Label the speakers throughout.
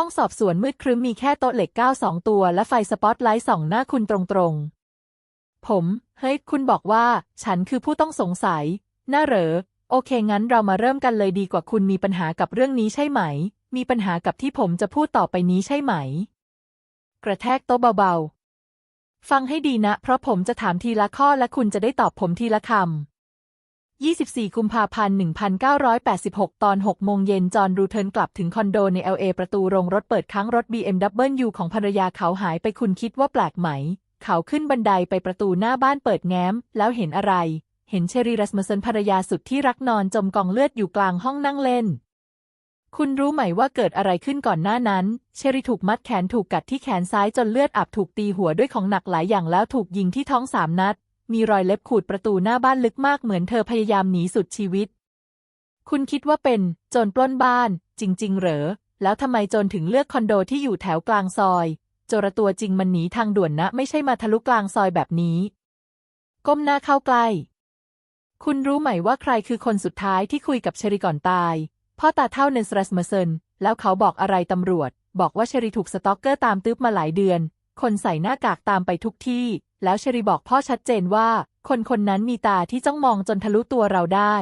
Speaker 1: ห้องสอบสวนมืดครึ้มมีแค่โต๊ะเหล็กก้าวสองตัว และไฟสปอตไลท์ส่องหน้าคุณตรงๆ ผม เฮ้ย คุณบอกว่า ฉันคือผู้ต้องสงสัย น่าเหรอ โอเค งั้นเรามาเริ่มกันเลยดีกว่าคุณมีปัญหากับเรื่องนี้ใช่ไหม มีปัญหากับที่ผมจะพูดต่อไปนี้ใช่ไหม กระแทกโต๊ะเบาๆ ฟังให้ดีนะ เพราะผมจะถามทีละข้อและคุณจะได้ตอบผมทีละคำ 24 กุมภาพันธ์ 1986 ตอน 6 โมงเย็น จอห์นรูเทิร์นกลับถึงคอนโดใน LA ประตูโรงรถเปิดค้างรถ BMW ของภรรยาเขาหายไปคุณคิดว่าแปลกไหม เขาขึ้นบันไดไปประตูหน้าบ้านเปิดแง้ม แล้วเห็นอะไร เห็นเชอรีรัสมุสันภรรยาสุดที่รักนอนจมกองเลือดอยู่กลางห้องนั่งเล่น คุณรู้ไหมว่าเกิดอะไรขึ้นก่อนหน้านั้น เชอรีถูกมัดแขนถูกกัดที่แขนซ้ายจนเลือดอาบถูกตีหัวด้วยของหนักหลายอย่างแล้วถูกยิงที่ท้องสามนัด มีรอยเล็บขูดประตูหน้าบ้านลึกมากเหมือนเธอพยายามหนีสุดชีวิต คุณคิดว่าเป็นโจรปล้นบ้าน จริง ๆ เหรอ แล้วทำไมโจรถึงเลือกคอนโดที่อยู่แถวกลางซอย โจรตัวจริงมันหนีทางด่วนนะ ไม่ใช่มาทะลุกลางซอยแบบนี้ ก้มหน้าเข้าใกล้ คุณรู้ไหมว่าใครคือคนสุดท้ายที่คุยกับเชรีก่อนตายพ่อตาเท่าเนสรัสมเซนแล้วเขาบอกอะไรตำรวจ บอกว่าเชรีถูกสตอกเกอร์ตามตึบมาหลายเดือน คนใส่หน้ากากตามไปทุกที่ แล้วเชรีบอกพ่อชัดเจนว่า คนคนนั้นมีตาที่จ้องมองจนทะลุตัวเราได้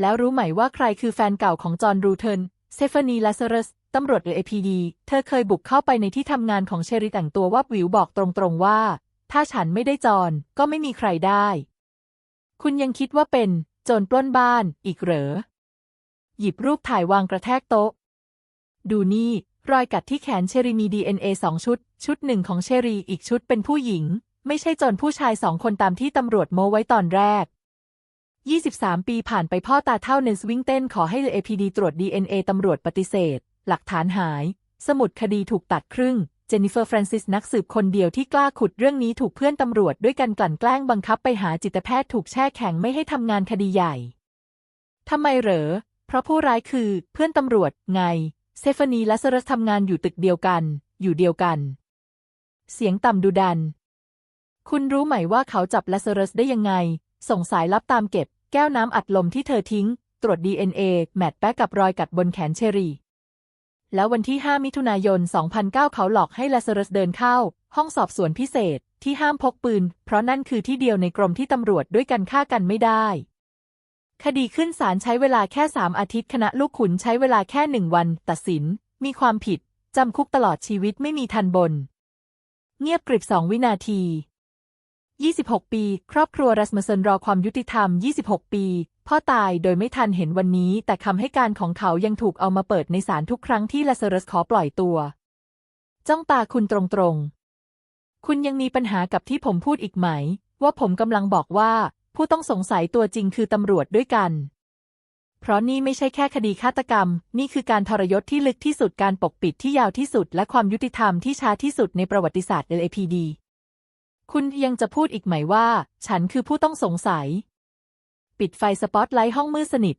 Speaker 1: แล้วรู้ไหมว่าใครคือแฟนเก่าของจอห์นรูเทนเซฟานีลาซารัสตำรวจหรือ APD เธอเคยบุกเข้าไปในที่ทำงานของเชรีแต่งตัวว่าบวิวบอกตรงๆว่า ถ้าฉันไม่ได้จอห์นก็ไม่มีใครได้ คุณยังคิดว่าเป็น โจรปล้นบ้านอีกเหรอ หยิบรูปถ่ายวางกระแทกโต๊ะ ดูนี่ รอยกัดที่แขนเชอรีมี DNA สองชุด ชุดหนึ่งของเชอรีอีกชุดเป็นผู้หญิง ไม่ใช่จรผู้ชายสองคนตามที่ตำรวจโมไว้ตอนแรก 23 ปีผ่านไปพ่อตาเท่าเนสวิงเต้นขอให้ APD ตรวจ DNA ตำรวจปฏิเสธ หลักฐานหาย สมุดคดีถูกตัดครึ่ง เจนนิเฟอร์ฟรานซิสนักสืบคนเดียวที่กล้าขุดเรื่องนี้ถูกเพื่อนตำรวจด้วยกันกลั่นแกล้งบังคับไปหาจิตแพทย์ถูกแช่แข็งไม่ให้ทำงานคดีใหญ่ ทำไมเหรอ เพราะผู้ร้ายคือเพื่อนตำรวจไง เซฟานีและเซรัสทำงานอยู่ตึกเดียวกัน อยู่เดียวกัน เสียงต่ำดุดัน คุณรู้ไหมว่าเขาจับลาซรัสได้ยังไง ส่งสายลับตามเก็บ แก้วน้ำอัดลมที่เธอทิ้ง ตรวจ DNA แมทแปะกับรอยกัดบนแขนเชอรีแล้ววันที่ 5 มิถุนายน 2009 เขาหลอกให้ลาซารัสเดินเข้า ห้องสอบสวนพิเศษที่ห้ามพกปืน เพราะนั่นคือที่เดียวในกรมที่ตำรวจด้วยกันฆ่ากันไม่ได้ คดีขึ้นศาลใช้เวลาแค่3อาทิตย์คณะลูกขุนใช้เวลาแค่หนึ่งวัน ตัดสิน มีความผิด จำคุกตลอดชีวิตไม่มีทันบน เงียบกริบสองวินาที 26 ปี ครอบครัวรัสมสเซนรอความยุติธรรม 26 ปี พ่อตายโดยไม่ทันเห็นวันนี้ แต่คำให้การของเขายังถูกเอามาเปิดในศาลทุกครั้งที่ลาเซรัสขอปล่อยตัว จ้องตาคุณตรงๆ คุณยังมีปัญหากับที่ผมพูดอีกไหม ว่าผมกำลังบอกว่า ผู้ต้องสงสัยตัวจริงคือตำรวจด้วยกัน เพราะนี่ไม่ใช่แค่คดีฆาตกรรม นี่คือการทรยศที่ลึกที่สุดการปกปิดที่ยาวที่สุด และความยุติธรรมที่ช้าที่สุดในประวัติศาสตร์ LAPD คุณยังจะพูดอีกไหมว่า ฉันคือผู้ต้องสงสัย ปิดไฟสปอตไลท์ห้องมืดสนิท